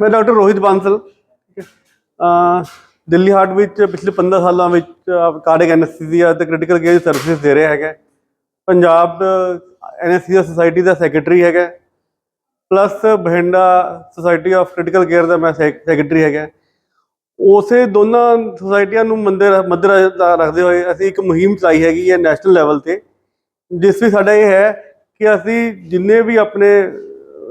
ਮੈਂ ਡਾਕਟਰ ਰੋਹਿਤ ਬਾਂਸਲ। ਠੀਕ ਹੈ। ਦਿੱਲੀ ਹਾਰਟ ਵਿੱਚ ਪਿਛਲੇ 15 ਸਾਲਾਂ ਵਿੱਚ ਕਾਰਡਿਕ ਐਨੈਸਥੀਸੀਆ ਤੇ ਕ੍ਰਿਟੀਕਲ ਕੇਅਰ ਸਰਵਿਸਿਜ਼ ਦੇ ਰਿਹਾ ਹੈਗਾ। ਪੰਜਾਬ ਐਨੈਸਥੀਸੀਆ ਸੁਸਾਇਟੀ ਦਾ ਸੈਕਟਰੀ ਹੈਗਾ। Plus Bathinda society of critical care ਦਾ ਮੈਂ ਸੈਕਟਰੀ ਹੈਗਾ। ਉਸੇ ਦੋਨਾਂ ਸੁਸਾਇਟੀਆਂ ਨੂੰ ਮੰਦਰ ਮੱਦਰ ਰੱਖਦੇ ਹੋਏ ਅਸੀਂ ਇੱਕ ਮੁਹਿੰਮ ਚਲਾਈ ਹੈਗੀ ਹੈ ਨੈਸ਼ਨਲ ਲੈਵਲ ਤੇ। ਜਿਸ ਵਿੱਚ ਸਾਡਾ ਇਹ ਹੈ ਕਿ ਅਸੀਂ ਜਿੰਨੇ ਵੀ ਆਪਣੇ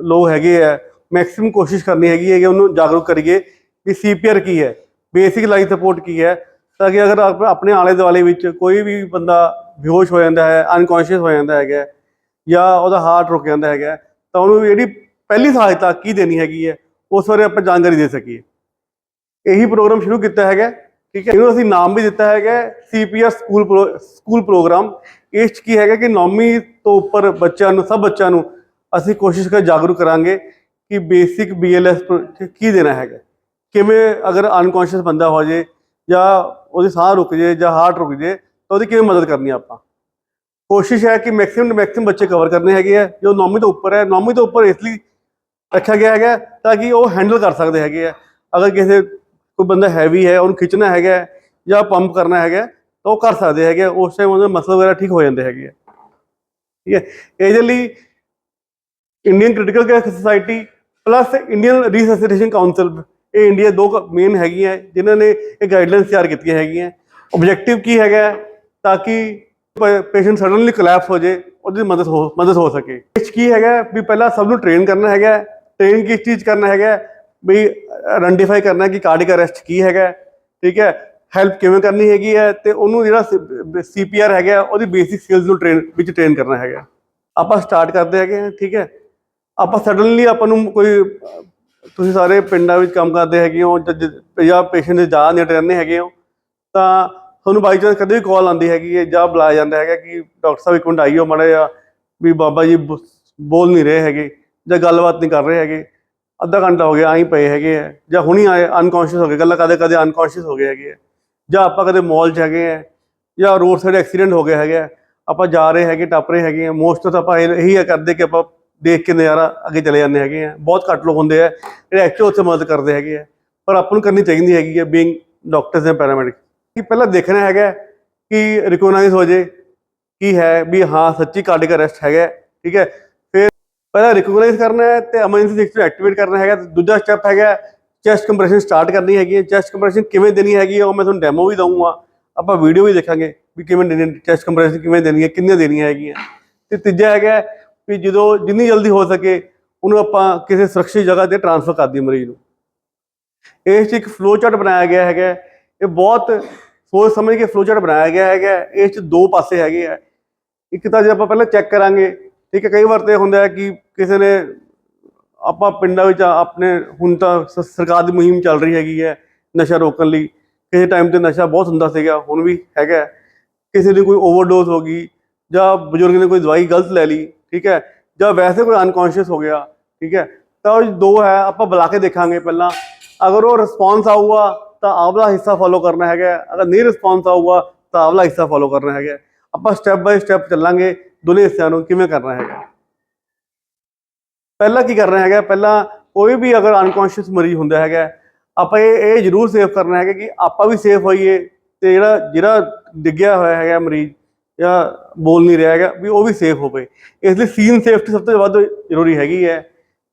ਲੋਕ ਹੈਗੇ ਆ ਮੈਕਸਿਮਮ ਕੋਸ਼ਿਸ਼ ਕਰਨੀ ਹੈਗੀ ਹੈ ਕਿ ਉਹਨੂੰ ਜਾਗਰੂਕ ਕਰੀਏ ਵੀ ਸੀਪੀਆਰ ਕੀ ਹੈ ਬੇਸਿਕ ਲਾਈਫ ਸਪੋਰਟ ਕੀ ਹੈ, ਤਾਂ ਕਿ ਅਗਰ ਆਪਣੇ ਆਲੇ ਦੁਆਲੇ ਵਿੱਚ ਕੋਈ ਵੀ ਬੰਦਾ ਬੇਹੋਸ਼ ਹੋ ਜਾਂਦਾ ਹੈ ਅਨਕੌਂਸ਼ੀਅਸ ਹੋ ਜਾਂਦਾ ਹੈਗਾ ਜਾਂ ਉਹਦਾ ਹਾਰਟ ਰੁਕ ਜਾਂਦਾ ਹੈਗਾ ਤਾਂ ਉਹਨੂੰ ਜਿਹੜੀ ਪਹਿਲੀ ਸਹਾਇਤਾ ਕੀ ਦੇਣੀ ਹੈਗੀ ਹੈ, ਉਸ ਬਾਰੇ ਆਪਾਂ ਜਾਣਕਾਰੀ ਦੇ ਸਕੀਏ। ਇਹੀ ਪ੍ਰੋਗਰਾਮ ਸ਼ੁਰੂ ਕੀਤਾ ਹੈਗਾ ਠੀਕ ਹੈ? ਇਹਨੂੰ ਅਸੀਂ ਨਾਮ ਵੀ ਦਿੱਤਾ ਹੈਗਾ CPR school pro- school program ਇਸ 'ਚ ਕੀ ਹੈਗਾ ਕਿ ਨੌਵੀਂ ਤੋਂ ਉੱਪਰ ਬੱਚਿਆਂ ਨੂੰ, ਸਭ ਬੱਚਿਆਂ ਨੂੰ ਅਸੀਂ ਕੋਸ਼ਿਸ਼ ਕਰ ਜਾਗਰੂਕ ਕਰਾਂਗੇ। ਕਿ ਬੇਸਿਕ ਬੀਐਲਐਸ ਕੀ ਦੇਣਾ ਹੈਗਾ? ਕਿਵੇਂ ਅਗਰ ਅਨਕੌਂਸ਼ੀਅਸ ਬੰਦਾ ਹੋ ਜੇ ਜਾਂ ਉਹਦੀ ਸਾਹ ਰੁਕ ਜੇ ਜਾਂ ਹਾਰਟ ਰੁਕ ਜੇ, ਤਾਂ ਉਹਦੀ ਕਿਵੇਂ ਮਦਦ ਕਰਨੀ ਆਪਾਂ? ਕੋਸ਼ਿਸ਼ ਹੈ ਕਿ ਮੈਕਸਿਮਮ ਮੈਕਸਿਮਮ ਬੱਚੇ ਕਵਰ ਕਰਨੇ ਹੈਗੇ ਆ, ਜੋ ਨੌਵੀਂ ਤੋਂ ਉੱਪਰ ਹੈ। ਨੌਵੀਂ ਤੋਂ ਉੱਪਰ ਇਸ ਲਈ ਰੱਖਿਆ ਗਿਆ ਹੈਗਾ ਤਾਂ ਕਿ ਉਹ ਹੈਂਡਲ ਕਰ ਸਕਦੇ ਹੈਗੇ ਆ। ਅਗਰ ਕਿਸੇ ਕੋਈ ਬੰਦਾ ਹੈਵੀ ਹੈ, ਉਹਨੂੰ ਖਿੱਚਣਾ ਹੈਗਾ ਜਾਂ ਪੰਪ ਕਰਨਾ ਹੈਗਾ, ਤਾਂ ਉਹ ਕਰ ਸਕਦੇ ਹੈਗੇ ਆ। ਉਸ ਟਾਈਮ ਉਹਦੇ ਮਸਲ ਵਗੈਰਾ ਠੀਕ ਹੋ ਜਾਂਦੇ ਹੈਗੇ ਆ। ਠੀਕ ਹੈ? ਇਹਦੇ ਲਈ Indian critical care society plus Indian resuscitation council ਇਹ ਇੰਡੀਆ ਦੋ ਮੇਨ ਹੈਗੀਆਂ ਜਿਨ੍ਹਾਂ ਨੇ ਇਹ ਗਾਈਡਲਾਈਨਸ ਤਿਆਰ ਕੀਤੀਆਂ ਹੈਗੀਆਂ। ਆਬਜੈਕਟਿਵ ਕੀ ਹੈਗਾ ਤਾਂ ਕਿ ਪੇਸ਼ੈਂਟ ਸਡਨਲੀ ਕੋਲੈਪਸ ਹੋ ਜੇ ਉਹਦੀ ਮਦਦ ਹੋ ਮਦਦ ਹੋ ਸਕੇ। ਇਸ ਕੀ ਹੈਗਾ ਵੀ ਪਹਿਲਾਂ ਸਭ ਨੂੰ ਟ੍ਰੇਨ ਕਰਨਾ ਹੈਗਾ ਟ੍ਰੇਨ ਕਿਸ ਚੀਜ਼ 'ਚ ਕਰਨਾ ਹੈਗਾ ਵੀ ਆਇਡੈਂਟੀਫਾਈ ਕਰਨਾ ਕਿ ਕਾਰਡਿਕ ਅਰੈਸਟ ਕੀ ਹੈਗਾ ਠੀਕ ਹੈ? ਹੈਲਪ ਕਿਵੇਂ ਕਰਨੀ ਹੈਗੀ ਹੈ? ਤੇ ਉਹਨੂੰ ਜਿਹੜਾ ਸੀਪੀਆਰ ਹੈਗਾ ਉਹਦੀ ਬੇਸਿਕ ਸਕਿੱਲਸ ਨੂੰ ਟ੍ਰੇਨ ਵਿੱਚ ਟ੍ਰੇਨ ਕਰਨਾ ਹੈਗਾ ਆਪਾਂ ਸਟਾਰਟ ਕਰਦੇ ਹੈਗੇ ਹਾਂ, ਠੀਕ ਹੈ? ਆਪਾਂ ਸਡਨਲੀ ਆਪਾਂ ਨੂੰ ਕੋਈ, ਤੁਸੀਂ ਸਾਰੇ ਪਿੰਡਾਂ ਵਿੱਚ ਕੰਮ ਕਰਦੇ ਹੈਗੇ ਹੋ, ਜਾਂ ਜ- ਜਾਂ ਪੇਸ਼ੈਂਟ ਦੇ ਜਾ ਨੇੜੇ ਰਹਿੰਦੇ ਹੈਗੇ ਹੋ, ਤਾਂ ਤੁਹਾਨੂੰ ਬਾਈ ਚਾਂਸ ਕਦੇ ਵੀ ਕਾਲ ਆਉਂਦੀ ਹੈਗੀ ਹੈ, ਜਾਂ ਬੁਲਾਇਆ ਜਾਂਦਾ ਹੈਗਾ ਕਿ ਡਾਕਟਰ ਸਾਹਿਬ ਇੱਕ ਮਿੰਟ ਆਈਓ ਮਾੜਾ ਜਿਹਾ, ਵੀ ਬਾਬਾ ਜੀ ਬ- ਬੋਲ ਨਹੀਂ ਰਹੇ ਹੈਗੇ, ਜਾਂ ਗੱਲਬਾਤ ਨਹੀਂ ਕਰ ਰਹੇ ਹੈਗੇ, ਅੱਧਾ ਘੰਟਾ ਹੋ ਗਿਆ ਆਹੀਂ ਪਏ ਹੈਗੇ ਆ ਜਾਂ ਹੁਣੀ ਆਏ ਅਨਕੌਂਸ਼ੀਅਸ ਹੋ ਗਏ, ਗੱਲਾਂ ਕਦੇ ਕਦੇ ਅਨਕੌਂਸ਼ੀਅਸ ਹੋ ਗਏ ਹੈਗੇ ਆ ਜਾਂ ਆਪਾਂ ਕਦੇ ਮਾਲ 'ਚ ਹੈਗੇ ਆ ਜਾਂ ਰੋਡ ਸਾਈਡ ਐਕਸੀਡੈਂਟ ਹੋ ਗਿਆ ਹੈਗਾ ਆਪਾਂ ਜਾ ਰਹੇ ਹੈਗੇ, ਟੱਪ ਰਹੇ ਹੈਗੇ ਆ ਮੋਸਟ ਤਾਂ ਆਪਾਂ ਇਹ- ਇਹੀ ਕਰਦੇ ਕਿ ਆਪਾਂ ਦੇਖ ਕੇ ਨਜ਼ਾਰਾ ਅੱਗੇ ਚਲੇ ਜਾਂਦੇ ਹੈਗੇ ਆ। ਬਹੁਤ ਘੱਟ ਲੋਕ ਹੁੰਦੇ ਆ, ਜਿਹੜੇ ਐਕਚੁਅਲ ਉੱਥੇ ਮਦਦ ਕਰਦੇ ਹੈਗੇ ਆ। ਪਰ ਆਪਾਂ ਨੂੰ ਕਰਨੀ ਚਾਹੀਦੀ ਹੈਗੀ ਹੈ ਬੀਇੰਗ ਡਾਕਟਰਸ ਐਂਡ ਪੈਰਾਮੈਡਿਕ ਕਿ ਪਹਿਲਾਂ ਦੇਖਣਾ ਹੈਗਾ ਕਿ ਰਿਕੋਗਨਾਈਜ਼ ਹੋ ਜੇ ਕੀ ਹੈ ਵੀ ਹਾਂ, ਸੱਚੀ ਕਾਰਡਿਕ ਅਰੈਸਟ ਹੈਗਾ, ਠੀਕ ਹੈ। ਫਿਰ ਪਹਿਲਾਂ ਰਿਕੋਗਨਾਈਜ਼ ਕਰਨਾ ਹੈ ਤੇ ਐਮਰਜੈਂਸੀ ਸਿਸਟਮ ਐਕਟੀਵੇਟ ਕਰਨਾ ਹੈਗਾ। ਤੇ ਦੂਜਾ ਸਟੈਪ ਹੈਗਾ ਚੈਸਟ ਕੰਪਰੈਸ਼ਨ ਸਟਾਰਟ ਕਰਨੀ ਹੈਗੀ ਹੈ। ਚੈਸਟ ਕੰਪਰੈਸ਼ਨ ਕਿਵੇਂ ਦੇਣੀ ਹੈਗੀ ਹੈ ਉਹ ਮੈਂ ਤੁਹਾਨੂੰ ਡੈਮੋ ਵੀ ਦਊਂਗਾ। ਆਪਾਂ ਵੀਡੀਓ ਵੀ ਦੇਖਾਂਗੇ ਵੀ ਕਿਵੇਂ ਦੇਣੀ ਚੈਸਟ ਕੰਪਰੈਸ਼ਨ ਕਿਵੇਂ ਦੇਣੀ ਹੈ, ਕਿੰਨੀਆਂ ਦੇਣੀਆਂ ਹੈਗੀਆਂ। ਤੇ ਤੀਜਾ ਹੈਗਾ ਵੀ ਜਦੋਂ ਜਿੰਨੀ ਜਲਦੀ ਹੋ ਸਕੇ ਉਹਨੂੰ ਆਪਾਂ ਕਿਸੇ ਸੁਰੱਖਿਅਤ ਜਗ੍ਹਾ ਤੇ ਟ੍ਰਾਂਸਫਰ ਕਰ ਦਈਏ ਮਰੀਜ਼ ਨੂੰ। ਇਸ 'ਚ ਇੱਕ ਫਲੋ ਚਾਰਟ ਬਣਾਇਆ ਗਿਆ ਹੈਗਾ ਇਹ ਬਹੁਤ ਸੋਚ ਸਮਝ ਕੇ ਫਲੋ ਚਾਰਟ ਬਣਾਇਆ ਗਿਆ ਹੈਗਾ ਇਸ 'ਚ ਦੋ ਪਾਸੇ ਹੈਗੇ ਆ। ਇੱਕ ਤਾਂ ਜੇ ਆਪਾਂ ਪਹਿਲਾਂ ਚੈੱਕ ਕਰਾਂਗੇ, ਠੀਕ ਹੈ, ਕਈ ਵਾਰ ਤੇ ਹੁੰਦਾ ਹੈ ਕਿ ਕਿਸੇ ਨੇ ਆਪਾਂ ਪਿੰਡਾਂ ਵਿੱਚ ਆਪਣੇ ਹੁਣ ਤਾਂ ਸਰਕਾਰ ਦੀ ਮੁਹਿੰਮ ਚੱਲ ਰਹੀ ਹੈਗੀ ਹੈ ਨਸ਼ਾ ਰੋਕਣ ਲਈ। ਕਿਸੇ ਟਾਈਮ ਤੇ ਨਸ਼ਾ ਬਹੁਤ ਹੁੰਦਾ ਸੀਗਾ, ਹੁਣ ਵੀ ਹੈਗਾ ਕਿਸੇ ਦੀ ਕੋਈ ਓਵਰਡੋਜ਼ ਹੋ ਗਈ ਜਾਂ ਬਜ਼ੁਰਗ ਨੇ ਕੋਈ ਦਵਾਈ ਗਲਤ ਲੈ ਲਈ, ਠੀਕ ਹੈ, ਜਾਂ ਵੈਸੇ ਕੋਈ ਅਨਕੌਂਸ਼ੀਅਸ ਹੋ ਗਿਆ, ਠੀਕ ਹੈ, ਤਾਂ ਉਹ ਦੋ ਹੈ, ਆਪਾਂ ਬੁਲਾ ਕੇ ਦੇਖਾਂਗੇ ਪਹਿਲਾਂ। ਅਗਰ ਉਹ ਰਿਸਪੌਂਸ ਆਊਗਾ, ਤਾਂ ਆਵਲਾ ਹਿੱਸਾ ਫੋਲੋ ਕਰਨਾ ਹੈਗਾ ਅਗਰ ਨਹੀਂ ਰਿਸਪੌਂਸ ਆਊਗਾ, ਤਾਂ ਆਵਲਾ ਹਿੱਸਾ ਫੋਲੋ ਕਰਨਾ ਹੈਗਾ ਆਪਾਂ ਸਟੈਪ ਬਾਈ ਸਟੈਪ ਚੱਲਾਂਗੇ, ਦੋਨੇ ਹਿੱਸਿਆਂ ਨੂੰ ਕਿਵੇਂ ਕਰਨਾ ਹੈਗਾ ਪਹਿਲਾਂ ਕੀ ਕਰਨਾ ਹੈਗਾ ਪਹਿਲਾਂ ਕੋਈ ਵੀ ਅਗਰ ਅਨਕੌਂਸ਼ੀਅਸ ਮਰੀਜ਼ ਹੁੰਦਾ ਹੈਗਾ ਆਪਾਂ ਇਹ ਇਹ ਜ਼ਰੂਰ ਸੇਫ ਕਰਨਾ ਹੈਗਾ ਕਿ ਆਪਾਂ ਵੀ ਸੇਫ ਹੋਈਏ, ਤੇ ਜਿਹੜਾ ਜਿਹੜਾ ਡਿੱਗਿਆ ਹੋਇਆ ਹੈਗਾ ਮਰੀਜ਼ ਜਾਂ ਬੋਲ ਨਹੀਂ ਰਿਹਾ ਹੈਗਾ ਵੀ ਉਹ ਵੀ ਸੇਫ ਹੋਵੇ। ਇਸ ਲਈ ਸੀਨ ਸੇਫਟੀ ਸਭ ਤੋਂ ਵੱਧ ਜ਼ਰੂਰੀ ਹੈਗੀ ਹੈ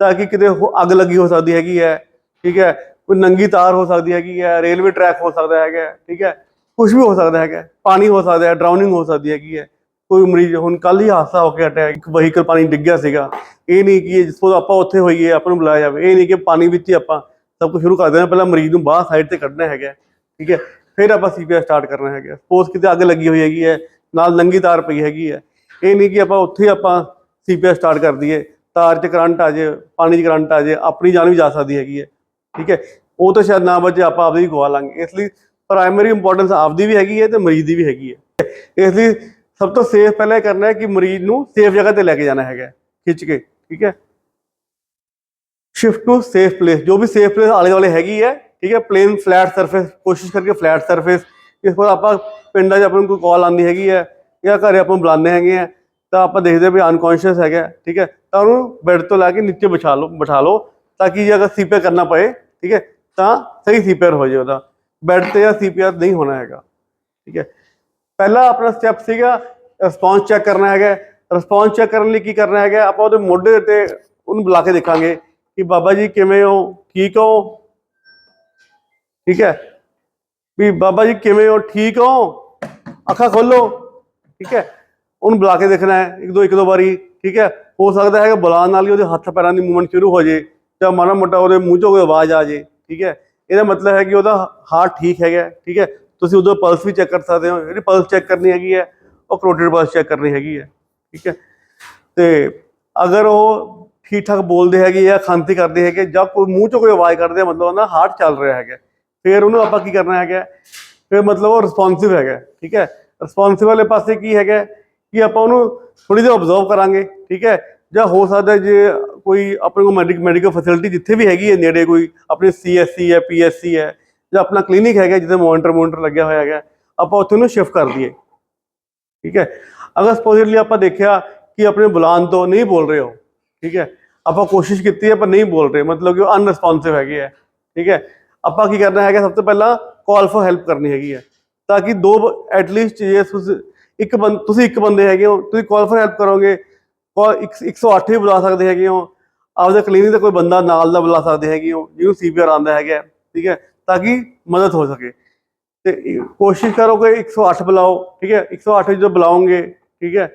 ਤਾਂ ਕਿ ਕਿਤੇ ਹੋ- ਅੱਗ ਲੱਗੀ ਹੋ ਸਕਦੀ ਹੈਗੀ ਹੈ, ਠੀਕ ਹੈ, ਕੋਈ ਨੰਗੀ ਤਾਰ ਹੋ ਸਕਦੀ ਹੈਗੀ ਹੈ ਰੇਲਵੇ ਟਰੈਕ ਹੋ ਸਕਦਾ ਹੈਗਾ, ਠੀਕ ਹੈ ਕੁਝ ਵੀ ਹੋ ਸਕਦਾ ਹੈਗਾ, ਪਾਣੀ ਹੋ ਸਕਦਾ ਹੈ ਡਰਾਉਨਿੰਗ ਹੋ ਸਕਦੀ ਹੈਗੀ ਹੈ, ਕੋਈ ਮਰੀਜ਼ ਹੁਣ ਕੱਲ ਹੀ ਹਾਦਸਾ ਹੋ ਕੇ ਹਟਿਆ, ਇੱਕ ਵਹੀਕਲ ਪਾਣੀ ਡਿੱਗਿਆ ਸੀਗਾ, ਇਹ ਨਹੀਂ ਕਿ ਜਿਸ ਆਪਾਂ ਉੱਥੇ ਹੋਈਏ, ਆਪਾਂ ਨੂੰ ਬੁਲਾਇਆ ਜਾਵੇ, ਇਹ ਨਹੀਂ ਕਿ ਪਾਣੀ ਵਿੱਚ ਹੀ ਆਪਾਂ ਸਭ ਕੁਝ ਸ਼ੁਰੂ ਕਰ ਦੇਣਾ, ਪਹਿਲਾਂ ਮਰੀਜ਼ ਨੂੰ ਬਾਹਰ ਸਾਈਡ ਤੇ ਕੱਢਣਾ ਹੈਗਾ, ਠੀਕ ਹੈ, ਫਿਰ ਆਪਾਂ ਸੀਪੀਆਰ ਸਟਾਰਟ ਕਰਨਾ ਹੈਗਾ ਸਪੋਜ਼ ਕਿਤੇ ਅੱਗ ਲੱਗੀ ਹੋਈ ਹੈਗੀ ਹੈ ਨਾਲ ਨੰਗੀ ਤਾਰ ਪਈ ਹੈਗੀ ਹੈ। ਇਹ ਨਹੀਂ ਕਿ ਆਪਾਂ ਉੱਥੇ ਹੀ ਆਪਾਂ ਸੀਪੀਆਰ ਸਟਾਰਟ ਕਰ ਦਈਏ, ਤਾਰ 'ਚ ਕਰੰਟ ਆ ਜੇ, ਪਾਣੀ 'ਚ ਕਰੰਟ ਆ ਜੇ, ਆਪਣੀ ਜਾਨ ਵੀ ਜਾ ਸਕਦੀ ਹੈਗੀ ਹੈ। ਠੀਕ ਹੈ? ਉਹ ਤਾਂ ਸ਼ਾਇਦ ਨਾ ਬਚੇ, ਆਪਾਂ ਆਪਦੀ ਹੀ ਗਵਾ ਲਾਂਗੇ। ਇਸ ਲਈ ਪ੍ਰਾਇਮਰੀ ਇੰਪੋਰਟੈਂਸ ਆਪਦੀ ਵੀ ਹੈਗੀ ਹੈ ਤੇ ਮਰੀਜ਼ ਦੀ ਵੀ ਹੈਗੀ ਹੈ। ਇਸ ਲਈ ਸਭ ਤੋਂ ਸੇਫ ਪਹਿਲਾਂ ਇਹ ਕਰਨਾ ਹੈ ਕਿ ਮਰੀਜ਼ ਨੂੰ ਸੇਫ ਜਗ੍ਹਾ ਤੇ ਲੈ ਕੇ ਜਾਣਾ ਹੈਗਾ ਖਿੱਚ ਕੇ। ਠੀਕ ਹੈ? ਸ਼ਿਫਟ ਟੂ ਸੇਫ ਪਲੇਸ ਜੋ ਵੀ ਸੇਫ ਪਲੇਸ ਆਲੇ ਦੁਆਲੇ ਹੈਗੀ ਹੈ, ਠੀਕ ਹੈ? ਪਲੇਨ ਫਲੈਟ ਸਰਫੇਸ ਕੋਸ਼ਿਸ਼ ਕਰਕੇ ਫਲੈਟ ਸਰਫੇਸ ਇਸ ਪਰ ਆਪਾਂ ਪਿੰਡਾਂ 'ਚ ਆਪਾਂ ਨੂੰ ਕੋਈ ਕਾਲ ਆਉਂਦੀ ਹੈਗੀ ਹੈ ਜਾਂ ਘਰੇ ਆਪਾਂ ਨੂੰ ਬੁਲਾਉਂਦੇ ਹੈਗੇ ਆ ਤਾਂ ਆਪਾਂ ਦੇਖਦੇ ਵੀ ਅਨਕੌਂਸ਼ੀਅਸ ਹੈਗਾ ਠੀਕ ਹੈ, ਤਾਂ ਉਹਨੂੰ ਬੈੱਡ ਤੋਂ ਲਾ ਕੇ ਨੀਚੇ ਬਿਠਾ ਲਓ ਬਿਠਾ ਲਓ, ਤਾਂ ਕਿ ਜੇ ਅਗਰ ਸੀਪੀਆਰ ਕਰਨਾ ਪਏ, ਠੀਕ ਹੈ, ਤਾਂ ਸਹੀ ਸੀਪੀਆਰ ਹੋ ਜਾਏ ਉਹਦਾ ਬੈੱਡ ਤੇ ਜਾਂ ਸੀਪੀਆਰ ਨਹੀਂ ਹੋਣਾ ਹੈਗਾ, ਠੀਕ ਹੈ। ਪਹਿਲਾ ਆਪਣਾ ਸਟੈਪ ਸੀਗਾ ਰਿਸਪੌਂਸ ਚੈੱਕ ਕਰਨਾ ਹੈਗਾ ਰਿਸਪੌਂਸ ਚੈੱਕ ਕਰਨ ਲਈ ਕੀ ਕਰਨਾ ਹੈਗਾ ਆਪਾਂ ਉਹਦੇ ਮੋਢੇ ਤੇ ਉਹਨੂੰ ਬੁਲਾ ਕੇ ਦੇਖਾਂਗੇ ਕਿ ਬਾਬਾ ਜੀ ਕਿਵੇਂ ਹੋ, ਠੀਕ ਹੋ, ਠੀਕ ਹੈ। ਵੀ ਬਾਬਾ ਜੀ ਕਿਵੇਂ ਹੋ? ਠੀਕ ਹੋ? ਅੱਖਾਂ ਖੋਲੋ। ਠੀਕ ਹੈ? ਉਹਨੂੰ ਬੁਲਾ ਕੇ ਦੇਖਣਾ ਹੈ। ਇੱਕ ਦੋ ਇੱਕ ਦੋ ਵਾਰੀ, ਠੀਕ ਹੈ? ਹੋ ਸਕਦਾ ਹੈ ਕਿ ਬੁਲਾਉਣ ਨਾਲ ਹੀ ਉਹਦੇ ਹੱਥ ਪੈਰਾਂ ਦੀ ਮੂਵਮੈਂਟ ਸ਼ੁਰੂ ਹੋ ਜੇ ਜਾਂ ਮਾੜਾ ਮੋਟਾ ਉਹਦੇ ਮੂੰਹ ਚੋਂ ਕੋਈ ਆਵਾਜ਼ ਆ ਜੇ। ਠੀਕ ਹੈ? ਇਹਦਾ ਮਤਲਬ ਹੈ ਕਿ ਉਹਦਾ ਹਾਰਟ ਠੀਕ ਹੈਗਾ। ਠੀਕ ਹੈ? ਤੁਸੀਂ ਉਦੋਂ ਪਲਸ ਵੀ ਚੈੱਕ ਕਰ ਸਕਦੇ ਹੋ। ਜਿਹੜੀ ਪਲਸ ਚੈੱਕ ਕਰਨੀ ਹੈਗੀ ਹੈ, ਉਹ ਕਰੋਟਿਡ ਪਲਸ ਚੈੱਕ ਕਰਨੀ ਹੈਗੀ ਹੈ। ਠੀਕ ਹੈ? ਤੇ ਅਗਰ ਉਹ ਠੀਕ ਠਾਕ ਬੋਲਦੇ ਹੈਗੇ ਜਾਂ ਖਾਂਤੀ ਕਰਦੇ ਹੈਗੇ ਜਾਂ ਕੋਈ ਮੂੰਹ ਚੋਂ ਕੋਈ ਆਵਾਜ਼ ਕਰਦੇ ਮਤਲਬ ਉਹਨਾਂ ਹਾਰਟ ਚੱਲ ਰਿਹਾ ਹੈਗਾ। ਫਿਰ ਉਹਨੂੰ ਆਪਾਂ ਕੀ ਕਰਨਾ ਹੈਗਾ? ਫਿਰ ਮਤਲਬ ਉਹ ਰਿਸਪੌਂਸਿਵ ਹੈਗਾ, ਠੀਕ ਹੈ? ਰਿਸਪੌਂਸਿਵ ਵਾਲੇ ਪਾਸੇ ਕੀ ਹੈਗਾ? ਕਿ ਆਪਾਂ ਉਹਨੂੰ ਥੋੜੀ ਜਿਹੀ ਆਬਜ਼ਰਵ ਕਰਾਂਗੇ, ਠੀਕ ਹੈ? ਜਾਂ ਹੋ ਸਕਦਾ ਜੇ ਕੋਈ ਆਪਣੇ ਕੋਲ ਮੈਡੀਕ ਮੈਡੀਕਲ ਫੈਸਿਲਿਟੀ ਜਿੱਥੇ ਵੀ ਹੈਗੀ ਹੈ, ਨੇੜੇ ਕੋਈ ਆਪਣੀ ਸੀਐਸਸੀ ਹੈ ਪੀਐਸਸੀ ਹੈ, ਜਾਂ ਆਪਣਾ ਕਲੀਨਿਕ ਹੈਗਾ ਜਿੱਥੇ ਮੋਨੀਟਰ ਮੋਨੀਟਰ ਲੱਗਿਆ ਹੋਇਆ ਹੈਗਾ, ਆਪਾਂ ਉੱਥੇ ਉਹਨੂੰ ਸ਼ਿਫਟ ਕਰ ਦਈਏ। ਠੀਕ ਹੈ? ਅਗਰ ਸਪੋਜ਼ਿਟਲੀ ਆਪਾਂ ਦੇਖਿਆ ਕਿ ਆਪਣੇ ਬੁਲਾਉਣ ਤੋਂ ਨਹੀਂ ਬੋਲ ਰਹੇ ਹੋ ਠੀਕ ਹੈ? ਆਪਾਂ ਕੋਸ਼ਿਸ਼ ਕੀਤੀ ਹੈ ਪਰ ਨਹੀਂ ਬੋਲ ਰਹੇ, ਮਤਲਬ ਕਿ ਉਹ ਅਨਰਿਸਪੌਂਸਿਵ ਹੈਗੇ ਹੈ ਠੀਕ ਹੈ? ਆਪਾਂ ਕੀ ਕਰਨਾ ਹੈਗਾ, ਸਭ ਤੋਂ ਪਹਿਲਾਂ ਕਾਲ ਫॉर ਹੈਲਪ ਕਰਨੀ ਹੈਗੀ ਹੈ। ਤਾਂ ਕਿ ਦੋ ਐਟ ਲੀਸਟ ਜੇ ਤੁਸੀਂ ਇੱਕ ਬੰਦ ਤੁਸੀਂ ਇੱਕ ਬੰਦੇ ਹੈਗੇ ਹੋ, ਤੁਸੀਂ ਕਾਲ ਫॉर ਹੈਲਪ ਕਰੋਗੇ ਕਾਲ 108 ਵੀ ਬੁਲਾ ਸਕਦੇ ਹੈਗੇ ਹੋ। ਆਪਦੇ ਕਲੀਨਿਕ ਦਾ ਕੋਈ ਬੰਦਾ ਨਾਲ ਦਾ ਬੁਲਾ ਸਕਦੇ ਹੈਗੇ ਹੋ, ਜਿਹਨੂੰ ਸੀਪੀਆਰ ਆਉਂਦਾ ਹੈਗਾ ਠੀਕ ਹੈ, ਤਾਂ ਕਿ ਮਦਦ ਹੋ ਸਕੇ। ਤੇ ਕੋਸ਼ਿਸ਼ ਕਰੋ ਕਿ 108 ਬੁਲਾਓ, ਠੀਕ ਹੈ 108 ਜਦੋਂ ਬੁਲਾਓਗੇ, ਠੀਕ ਹੈ,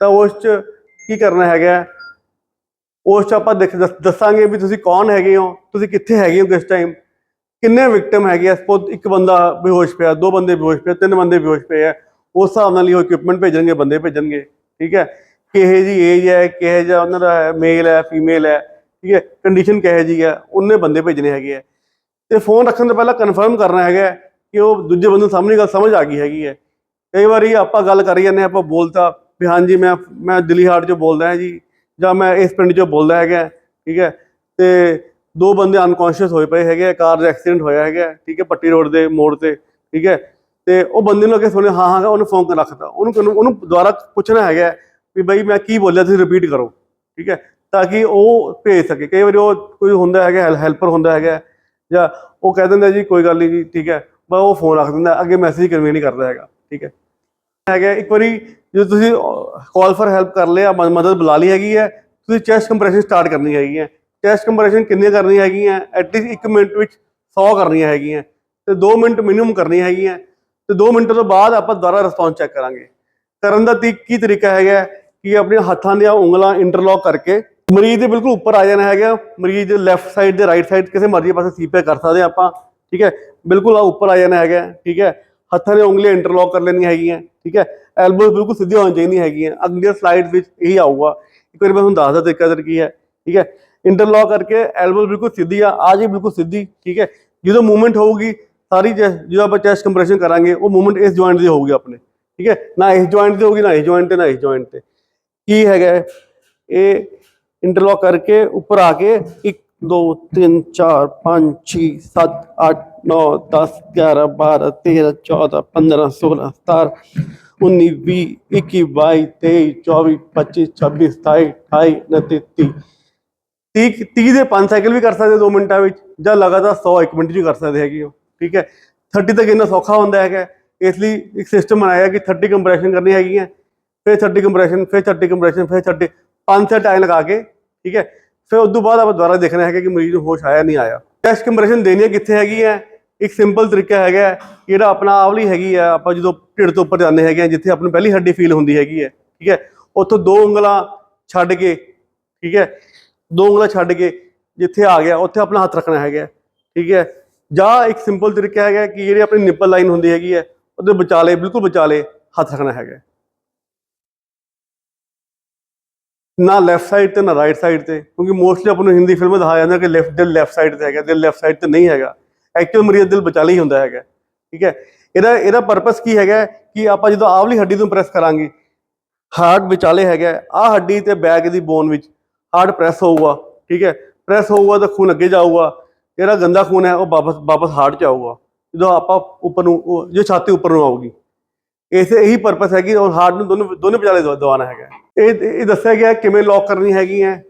ਤਾਂ ਉਸ ਚ ਕੀ ਕਰਨਾ ਹੈਗਾ ਉਸ ਚ ਆਪਾਂ ਦੇਖ ਦੱਸ- ਦੱਸਾਂਗੇ ਵੀ ਤੁਸੀਂ ਕੌਣ ਹੈਗੇ ਹੋ, ਤੁਸੀਂ ਕਿੱਥੇ ਹੈਗੇ ਹੋ ਕਿਸ ਟਾਈਮ ਕਿੰਨੇ ਵਿਕਟਮ ਹੈਗੇ ਆ? ਸਪੋਜ਼ ਇੱਕ ਬੰਦਾ ਬੇਹੋਸ਼ ਪਿਆ ਦੋ ਬੰਦੇ ਬੇਹੋਸ਼ ਪਏ ਤਿੰਨ ਬੰਦੇ ਬੇਹੋਸ਼ ਪਏ ਆ। ਉਸ ਹਿਸਾਬ ਨਾਲ ਹੀ ਉਹ ਇਕਵਿਪਮੈਂਟ ਭੇਜਣਗੇ ਬੰਦੇ ਭੇਜਣਗੇ ਠੀਕ ਹੈ? ਕਿਹੇ ਜੀ ਏਜ ਹੈ ਕਿਹੇ ਜਿਹਾ ਉਹਨਾਂ ਦਾ ਮੇਲ ਹੈ ਫੀਮੇਲ ਹੈ ਠੀਕ ਹੈ? ਕੰਡੀਸ਼ਨ ਕਿਹੇ ਜੀ ਹੈ ਉਹਨੇ ਬੰਦੇ ਭੇਜਣੇ ਹੈਗੇ ਆ। ਤੇ ਫੋਨ ਰੱਖਣ ਤੋਂ ਪਹਿਲਾਂ ਕਨਫਰਮ ਕਰਨਾ ਹੈਗਾ ਕਿ ਉਹ ਦੂਜੇ ਬੰਦੇ ਨੂੰ ਸਾਹਮਣੇ ਗੱਲ ਸਮਝ ਆ ਗਈ ਹੈਗੀ ਹੈ। ਕਈ ਵਾਰੀ ਆਪਾਂ ਗੱਲ ਕਰੀ ਜਾਂਦੇ ਹਾਂ, ਆਪਾਂ ਬੋਲਤਾ ਵੀ ਹਾਂਜੀ ਮੈਂ ਮੈਂ ਦਿੱਲੀ ਹਾਰਟ ਚੋਂ ਬੋਲਦਾ ਹਾਂ ਜੀ ਜਾਂ ਮੈਂ ਇਸ ਪਿੰਡ ਚੋਂ ਬੋਲਦਾ ਹੈਗਾ ਠੀਕ ਹੈ? ਤੇ ਦੋ ਬੰਦੇ ਅਨਕੌਂਸ਼ੀਅਸ ਹੋਏ ਪਏ ਹੈਗੇ ਆ, ਕਾਰ ਦਾ ਐਕਸੀਡੈਂਟ ਹੋਇਆ ਹੈਗਾ ਠੀਕ ਹੈ ਪੱਟੀ ਰੋਡ ਦੇ ਮੋੜ ਤੇ ਠੀਕ ਹੈ ਤੇ ਉਹ ਬੰਦੇ ਨੂੰ ਅੱਗੇ ਸੁਣਿਆ ਹਾਂ ਹਾਂ ਉਹਨੂੰ ਫੋਨ ਕਰ ਰੱਖਤਾ। ਉਹਨੂੰ ਉਹਨੂੰ- ਉਹਨੂੰ ਦੁਬਾਰਾ ਪੁੱਛਣਾ ਹੈਗਾ ਵੀ ਬਈ ਮੈਂ ਕੀ ਬੋਲਿਆ ਤੁਸੀਂ ਰਿਪੀਟ ਕਰੋ ਠੀਕ ਹੈ ਤਾਂ ਕਿ ਉਹ ਭੇਜ ਸਕੇ। ਕਈ ਵਾਰੀ ਉਹ ਕੋਈ ਹੁੰਦਾ ਹੈਗਾ ਹੈਲਪਰ ਹੁੰਦਾ ਹੈਗਾ ਜਾਂ ਉਹ ਕਹਿ ਦਿੰਦਾ ਜੀ ਕੋਈ ਗੱਲ ਨਹੀਂ ਜੀ ਠੀਕ ਹੈ ਬਸ ਉਹ ਫੋਨ ਰੱਖ ਦਿੰਦਾ ਅੱਗੇ ਮੈਸੇਜ ਕਨਵੇ ਨਹੀਂ ਕਰਦਾ ਹੈਗਾ ਠੀਕ ਹੈ। ਹੈਗਾ ਇੱਕ ਵਾਰੀ ਜਦੋਂ ਤੁਸੀਂ ਕਾਲ ਫॉर ਹੈਲਪ ਕਰ ਲਿਆ ਮ- ਮਦਦ ਬੁਲਾ ਲਈ ਹੈਗੀ ਹੈ ਤੁਸੀਂ ਚੈਸਟ ਕੰਪਰੈਸ਼ਨ ਸਟਾਰਟ ਕਰਨੀ ਹੈਗੀ ਹੈ ਚੈਸਟ ਕੰਪਰੈਸ਼ਨ ਕਿੰਨੀਆਂ ਕਰਨੀਆਂ ਹੈਗੀਆਂ? ਐਟਲੀਸਟ 1 ਮਿੰਟ ਵਿੱਚ 100 ਕਰਨੀਆਂ ਹੈਗੀਆਂ। ਤੇ 2 ਮਿੰਟ ਮਿਨੀਮਮ ਕਰਨੀਆਂ ਹੈਗੀਆਂ। ਤੇ 2 ਮਿੰਟ ਤੋਂ ਬਾਅਦ ਆਪਾਂ ਦੁਬਾਰਾ ਰਿਸਪੌਂਸ ਚੈੱਕ ਕਰਾਂਗੇ। ਕਰਨ ਦਾ ਤੀ ਕੀ ਤਰੀਕਾ ਹੈਗਾ ਕਿ ਆਪਣੇ ਹੱਥਾਂ ਦੀਆਂ ਉਂਗਲਾਂ ਇੰਟਰਲੌਕ ਕਰਕੇ ਮਰੀਜ਼ ਦੇ ਬਿਲਕੁਲ ਉੱਪਰ ਆ ਜਾਣਾ ਹੈਗਾ। ਮਰੀਜ਼ ਦੇ ਲੈਫਟ ਸਾਈਡ ਦੇ ਰਾਈਟ ਸਾਈਡ ਕਿਸੇ ਮਰਜ਼ੀ ਪਾਸੇ ਸੀਪੇ ਕਰ ਸਕਦੇ ਹਾਂ ਆਪਾਂ। ਠੀਕ ਹੈ? ਬਿਲਕੁਲ ਆ ਉੱਪਰ ਆ ਜਾਣਾ ਹੈਗਾ। ਠੀਕ ਹੈ? ਹੱਥਾਂ ਦੀਆਂ ਉਂਗਲੀਆਂ ਇੰਟਰਲੌਕ ਕਰ ਲੈਣੀਆਂ ਹੈਗੀਆਂ। ਠੀਕ ਹੈ? ਐਲਬੋਜ਼ ਬਿਲਕੁਲ ਸਿੱਧੀਆਂ ਹੋਣੀਆਂ ਚਾਹੀਦੀਆਂ ਹੈਗੀਆਂ। ਅਗਲੀਆਂ ਸਲਾਈਡ ਵਿੱਚ ਇਹੀ ਆਊਗਾ। ਇੱਕ ਵਾਰੀ ਮੈਂ ਤੁਹਾਨੂੰ ਦੱਸਦਾ ਤਰੀਕਾ ਸਰ ਕੀ ਹੈ। ਠੀਕ ਹੈ? ਇੰਟਰਲੌਕ ਕਰਕੇ ਐਲਬੋਜ਼ ਬਿਲਕੁਲ ਸਿੱਧੀ ਆ ਆ ਜੀ ਬਿਲਕੁਲ ਸਿੱਧੀ, ਠੀਕ ਹੈ? ਜਦੋਂ ਮੂਵਮੈਂਟ ਹੋਊਗੀ, ਸਾਰੀ ਜਦੋਂ ਆਪਾਂ ਚੈਸਟ ਕੰਪਰੈਸ਼ਨ ਕਰਾਂਗੇ, ਉਹ ਮੂਵਮੈਂਟ ਇਸ ਜੁਆਇੰਟ ਦੀ ਹੋਊਗੀ ਆਪਣੇ, ਠੀਕ ਹੈ? ਨਾ ਇਸ ਜੁਆਇੰਟ ਤੇ ਹੋਊਗੀ, ਨਾ ਇਸ ਜੁਆਇੰਟ ਤੇ, ਨਾ ਇਸ ਜੁਆਇੰਟ ਤੇ। ਕੀ ਹੈਗਾ ਇਹ? ਇੰਟਰਲੌਕ ਕਰਕੇ ਉੱਪਰ ਆ ਕੇ 1 2 3 4 5 6 7 8 9 10 11 12 13 14 15 16 17 19 20 21 22 23 24 25 26 27 28 29 30 30 30 ਦੇ 5 ਸਾਈਕਲ ਵੀ ਕਰ ਸਕਦੇ 2 ਮਿੰਟਾਂ ਵਿੱਚ, ਜਾਂ ਲਗਾਤਾਰ 100 1 ਮਿੰਟ 'ਚ ਵੀ ਕਰ ਸਕਦੇ ਹੈਗੇ ਹੋ ਠੀਕ ਹੈ? 30 ਤੱਕ ਇੰਨਾ ਸੌਖਾ ਹੁੰਦਾ ਹੈਗਾ, ਇਸ ਲਈ ਇੱਕ ਸਿਸਟਮ ਬਣਾਇਆ ਕਿ 30 ਕੰਪਰੈਸ਼ਨ ਕਰਨੀ ਹੈਗੀ ਹੈ ਫਿਰ 30 ਕੰਪਰੈਸ਼ਨ ਫਿਰ 30 ਕੰਪਰੈਸ਼ਨ ਫਿਰ 30 ਪੰਜ ਸੈਟ ਆਏ ਲਗਾ ਕੇ, ਠੀਕ ਹੈ? ਫਿਰ ਉਸ ਤੋਂ ਬਾਅਦ ਆਪਾਂ ਦੁਬਾਰਾ ਦੇਖਣਾ ਹੈਗਾ ਕਿ ਮਰੀਜ਼ ਨੂੰ ਹੋਸ਼ ਆਇਆ ਨਹੀਂ ਆਇਆ। ਟੈਸਟ ਕੰਪਰੈਸ਼ਨ ਦੇਣੀ ਹੈ ਕਿੱਥੇ ਹੈਗੀ ਹੈ ਇੱਕ ਸਿੰਪਲ ਤਰੀਕਾ ਹੈਗਾ ਜਿਹੜਾ ਆਪਣਾ ਆਵਲੀ ਹੈਗੀ ਆ ਆਪਾਂ ਜਦੋਂ ਢਿੱਡ ਤੋਂ ਉੱਪਰ ਜਾਂਦੇ ਹੈਗੇ ਆ ਜਿੱਥੇ ਆਪਣੀ ਪਹਿਲੀ ਹੱਡੀ ਫੀਲ ਹੁੰਦੀ ਹੈਗੀ ਹੈ, ਠੀਕ ਹੈ? ਉੱਥੋਂ ਦੋ ਉਂਗਲਾਂ ਛੱਡ ਕੇ, ਠੀਕ ਹੈ? ਦੋ ਉਂਗਲਾਂ ਛੱਡ ਕੇ ਜਿੱਥੇ ਆ ਗਿਆ, ਉੱਥੇ ਆਪਣਾ ਹੱਥ ਰੱਖਣਾ ਹੈਗਾ। ਠੀਕ ਹੈ? ਜਾਂ ਇੱਕ ਸਿੰਪਲ ਤਰੀਕਾ ਹੈਗਾ ਕਿ ਜਿਹੜੀ ਆਪਣੀ ਨਿੱਪਲ ਲਾਈਨ ਹੁੰਦੀ ਹੈਗੀ ਹੈ, ਉਹਦੇ ਵਿਚਾਲੇ ਬਿਲਕੁਲ ਵਿਚਾਲੇ ਹੱਥ ਰੱਖਣਾ ਹੈਗਾ। ਨਾ ਲੈਫਟ ਸਾਈਡ ਤੇ, ਨਾ ਰਾਈਟ ਸਾਈਡ ਤੇ, ਕਿਉਂਕਿ ਮੋਸਟਲੀ ਆਪਾਂ ਨੂੰ ਹਿੰਦੀ ਫਿਲਮਾਂ ਦਿਖਾਇਆ ਜਾਂਦਾ ਕਿ ਲੈਫਟ ਦਿਲ ਲੈਫਟ ਸਾਈਡ ਤੇ ਹੈਗਾ, ਦਿਲ ਲੈਫਟ ਸਾਈਡ ਤੇ ਨਹੀਂ ਹੈਗਾ। ਐਕਚੁਅਲ ਮਰੀਜ਼ ਦਾ ਦਿਲ ਵਿਚਾਲੇ ਹੀ ਹੁੰਦਾ ਹੈਗਾ। ਠੀਕ ਹੈ? ਇਹਦਾ ਇਹਦਾ ਪਰਪਸ ਕੀ ਹੈਗਾ ਕਿ ਆਪਾਂ ਜਦੋਂ ਆਵਲੀ ਹੱਡੀ ਨੂੰ ਪ੍ਰੈਸ ਕਰਾਂਗੇ, ਹਾਰਟ ਵਿਚਾਲੇ ਹੈਗਾ, ਆਹ ਹੱਡੀ ਤੇ ਬੈਕ ਦੀ ਬੋਨ ਵਿੱਚ ਹਾਰਟ ਪ੍ਰੈਸ ਹੋਊਗਾ, ਠੀਕ ਹੈ? ਪ੍ਰੈਸ ਹੋਊਗਾ ਤਾਂ ਖੂਨ ਅੱਗੇ ਜਾਊਗਾ ਜਿਹੜਾ ਗੰਦਾ ਖੂਨ ਹੈ, ਉਹ ਵਾਪਸ ਵਾਪਸ ਹਾਰਟ ਚ ਆਊਗਾ। ਜਦੋਂ ਆਪਾਂ ਉੱਪਰ ਨੂੰ ਜੋ ਛਾਤੀ ਉੱਪਰ ਨੂੰ ਆਊਗੀ। ਇਸੇ, ਇਹੀ ਪਰਪਸ ਹੈ ਕਿ ਉਹ ਹਾਰਟ ਨੂੰ ਦੋਨੋਂ, ਦੋਨੇ ਵਿਚਾਲੇ ਦਵਾ- ਦਵਾਉਣਾ ਹੈਗਾ। ਇਹ ਇਹ ਦੱਸਿਆ ਗਿਆ ਕਿਵੇਂ ਲੌਕ ਕਰਨੀ ਹੈਗੀ ਹੈ।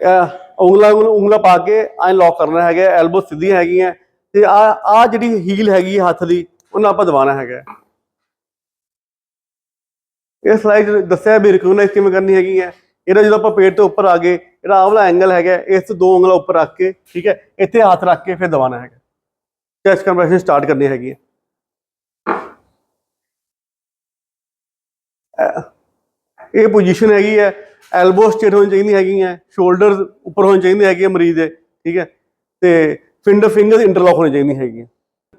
ਇਹ ਉਂਗਲਾਂ ਨੂੰ ਉਂਗਲਾਂ ਪਾ ਕੇ ਐ ਲੌਕ ਕਰਨਾ ਹੈਗਾ ਐਲਬੋ ਸਿੱਧੀਆਂ ਹੈਗੀਆਂ, ਤੇ ਆ ਆ ਜਿਹੜੀ ਹੀਲ ਹੈਗੀ ਹੱਥ ਦੀ, ਉਹਨੂੰ ਆਪਾਂ ਦਬਾਉਣਾ ਹੈਗਾ। ਇਹ ਸਲਾਈਡ ਦੱਸਿਆ ਵੀ ਰਿਕਗਨਾਈਜ਼ ਕਿਵੇਂ ਕਰਨੀ ਹੈਗੀ ਹੈ। ਇਹਦਾ ਜਦੋਂ ਆਪਾਂ ਪੇਟ ਤੋਂ ਉੱਪਰ ਆ ਗਏ, ਇਹਦਾ ਆਹ ਵਾਲਾ ਐਂਗਲ ਹੈਗਾ, ਇਸ ਤੋਂ ਦੋ ਉਂਗਲਾਂ ਉੱਪਰ ਰੱਖ ਕੇ, ਠੀਕ ਹੈ, ਇੱਥੇ ਹੱਥ ਰੱਖ ਕੇ ਫਿਰ ਦਬਾਉਣਾ ਹੈਗਾ। ਚੈਸਟ ਕੰਪਰੈਸ਼ਨ ਸਟਾਰਟ ਕਰਨੀ ਹੈਗੀ ਹੈ। ਇਹ- ਇਹ ਪੋਜੀਸ਼ਨ ਹੈਗੀ ਹੈ ਐਲਬੋ ਸਟੇਟ ਹੋਣੀ ਚਾਹੀਦੀ ਹੈਗੀ ਹੈ ਸ਼ੋਲਡਰਸ ਉੱਪਰ ਹੋਣੇ ਚਾਹੀਦੇ ਹੈਗੇ ਆ ਮਰੀਜ਼ ਦੇ, ਠੀਕ ਹੈ, ਤੇ ਫਿੰਗਰ ਫਿੰਗਰਸ ਇੰਟਰਲੌਕ ਹੋਣੀ ਚਾਹੀਦੀ ਹੈਗੀ ਹੈ।